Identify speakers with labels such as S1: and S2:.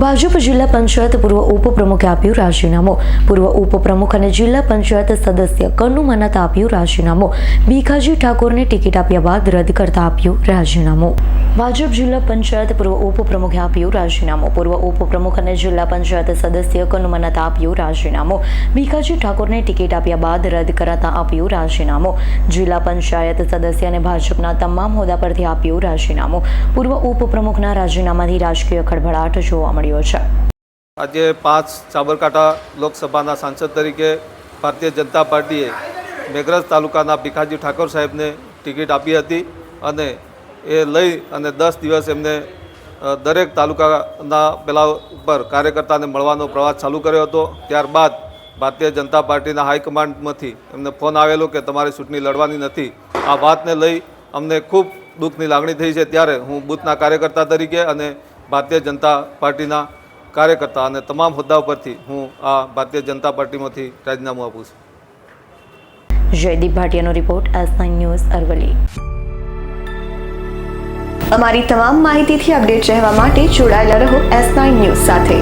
S1: ભાજપ જિલ્લા પંચાયત પૂર્વ ઉપપ્રમુખે આપ્યું રાજીનામું. પૂર્વ ઉપપ્રમુખ અને જિલ્લા પંચાયત સદસ્ય કનુ મનાતા આપ્યું રાજીનામું. ભીખાજી ઠાકોરને ટિકિટ આપ્યા બાદ રદ કરતા આપ્યું રાજીનામું. ભાજપ જિલ્લા પંચાયત પૂર્વ ઉપપ્રમુખે આપ્યું રાજીનામું. પૂર્વ ઉપપ્રમુખ અને જિલ્લા પંચાયત સદસ્ય કનુ મનાતા આપ્યું રાજીનામું. ભીખાજી ઠાકોરને ટિકિટ આપ્યા બાદ રદ કરાતા આપ્યું રાજીનામું. જિલ્લા પંચાયત સદસ્ય અને ભાજપના તમામ હોદ્દા પરથી આપ્યું રાજીનામું. પૂર્વ ઉપપ્રમુખના રાજીનામાથી રાજકીય ખળભળાટ જોવા મળ્યો છે.
S2: આજે પાંચ સાબરકાંઠા લોકસભાના સાંસદ તરીકે ભારતીય જનતા પાર્ટીએ મેઘરજ તાલુકાના ભીખાજી ઠાકોર સાહેબને ટિકિટ આપી હતી અને એ લઈ અને દસ દિવસ એમને દરેક તાલુકાના પેલા ઉપર કાર્યકર્તાને મળવાનો પ્રવાસ ચાલુ કર્યો હતો. ત્યારબાદ ભારતીય જનતા પાર્ટીના હાઈકમાન્ડમાંથી એમને ફોન આવેલો કે તમારી ચૂંટણી લડવાની નથી. આ વાતને લઈ અમને ખૂબ દુઃખની લાગણી થઈ છે. ત્યારે હું બૂથના કાર્યકર્તા તરીકે અને ભારતીય જનતા પાર્ટીના કાર્યકર્તા અને તમામ હોદ્દા પરથી હું આ ભારતીય જનતા પાર્ટીમાંથી રાજીનામું આપું છું.
S1: જયદીપ ભાટિયાનો રિપોર્ટ એસ ન્યૂઝ અરવલી
S3: અમારી તમામ માહિતીથી અપડેટ રહેવા માટે જોડાયેલા રહો એસ ન્યૂઝ સાથે.